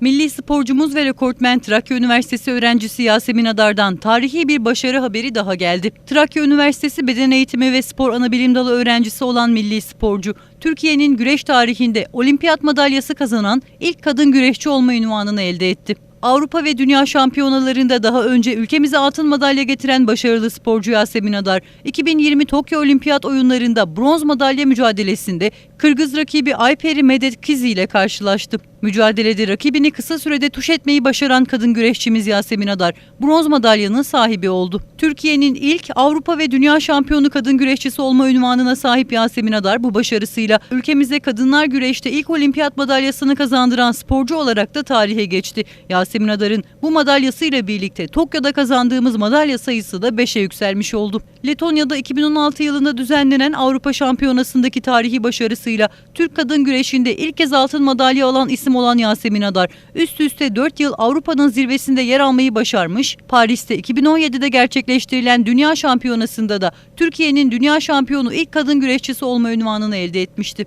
Milli sporcumuz ve rekortmen Trakya Üniversitesi öğrencisi Yasemin Adar'dan tarihi bir başarı haberi daha geldi. Trakya Üniversitesi Beden Eğitimi ve Spor Anabilim Dalı öğrencisi olan milli sporcu, Türkiye'nin güreş tarihinde olimpiyat madalyası kazanan ilk kadın güreşçi olma ünvanını elde etti. Avrupa ve Dünya şampiyonalarında daha önce ülkemize altın madalya getiren başarılı sporcu Yasemin Adar, 2020 Tokyo Olimpiyat oyunlarında bronz madalya mücadelesinde Kırgız rakibi Ayperi Medet Kizi ile karşılaştı. Mücadelede rakibini kısa sürede tuş etmeyi başaran kadın güreşçimiz Yasemin Adar, bronz madalyanın sahibi oldu. Türkiye'nin ilk Avrupa ve Dünya şampiyonu kadın güreşçisi olma ünvanına sahip Yasemin Adar bu başarısıyla ülkemize kadınlar güreşte ilk olimpiyat madalyasını kazandıran sporcu olarak da tarihe geçti. Yasemin Adar'ın bu madalyasıyla birlikte Tokyo'da kazandığımız madalya sayısı da 5'e yükselmiş oldu. Letonya'da 2016 yılında düzenlenen Avrupa Şampiyonası'ndaki tarihi başarısıyla Türk kadın güreşinde ilk kez altın madalya alan isim olan Yasemin Adar, üst üste 4 yıl Avrupa'nın zirvesinde yer almayı başarmış, Paris'te 2017'de gerçekleştirilen Dünya Şampiyonası'nda da Türkiye'nin dünya şampiyonu ilk kadın güreşçisi olma ünvanını elde etmişti.